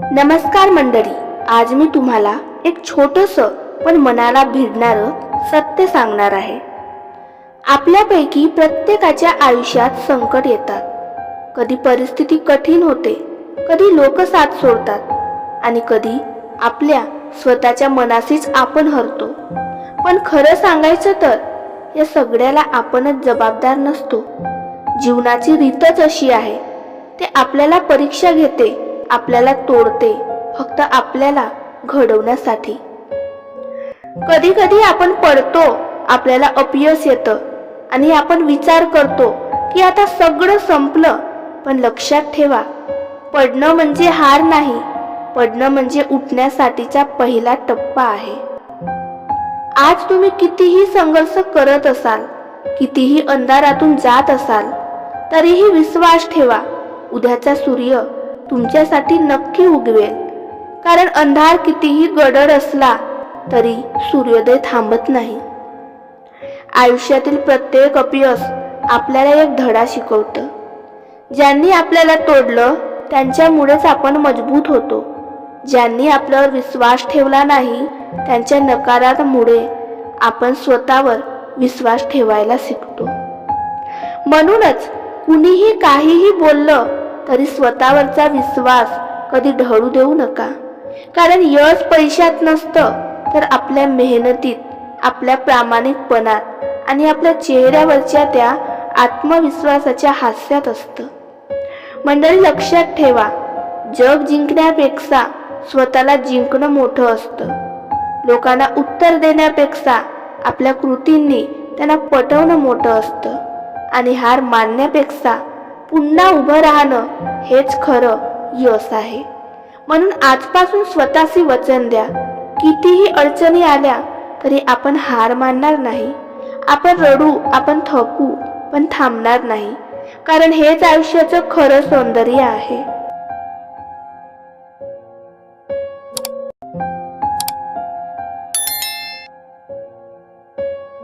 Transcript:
नमस्कार मंडळी आज मी तुम्हाला एक छोटस पण मनाला भिडणारं सत्य सांगणार आहे. आपल्यापैकी प्रत्येकाच्या आयुष्यात संकट येतात. कधी परिस्थिती कठीण होते कधी लोक साथ सोडतात आणि कधी आपल्या स्वतःच्या मनाशीच आपण हरतो. पण खरं सांगायचं तर या सगळ्याला आपणच जबाबदार नसतो. जीवनाची रीतच अशी आहे ते आपल्याला परीक्षा घेते आपल्याला तोडते फक्त आपल्याला घडवण्यासाठी. कधी कधी आपण पडतो आपल्याला अपयश येतं आणि आपण विचार करतो की आता सगळं संपलं पण लक्षात ठेवा पडणं म्हणजे हार नाही पडणं म्हणजे उठण्यासाठीचा पहिला टप्पा आहे. आज तुम्ही कितीही संघर्ष करत असाल कितीही अंधारातून जात असाल तरीही विश्वास ठेवा उद्याचा सूर्य तुमच्यासाठी नक्की उगवेल कारण अंधार कितीही गडद असला तरी सूर्योदय थांबत नाही. आयुष्यातील प्रत्येक अपयश आपल्याला एक धडा शिकवतं. ज्यांनी आपल्याला तोडलं त्यांच्यामुळेच आपण मजबूत होतो. ज्यांनी आपल्यावर विश्वास ठेवला नाही त्यांच्या नकारामुळे आपण स्वतःवर विश्वास ठेवायला शिकतो. म्हणूनच कुणीही काहीही बोललं तरी स्वतःवरचा विश्वास कधी ढळू देऊ नका. कारण यश पैशात नसतं तर आपल्या मेहनतीत आपल्या प्रामाणिकपणात आणि आपल्या चेहऱ्यावरच्या त्या आत्मविश्वासाच्या हास्यात असतं. मंडळी लक्षात ठेवा जग जिंकण्यापेक्षा स्वतःला जिंकणं मोठं असतं. लोकांना उत्तर देण्यापेक्षा आपल्या कृतींनी त्यांना पटवणं मोठं असतं. आणि हार मानण्यापेक्षा पुन्हा उभं राहणं हेच खरं यश आहे. म्हणून आजपासून स्वतःशी वचन द्या. कितीही अडचणी आल्या तरी आपण हार मानणार नाही. आपण रडू आपण थकू पण थांबणार नाही. कारण हेच आयुष्याचं खरं सौंदर्य आहे.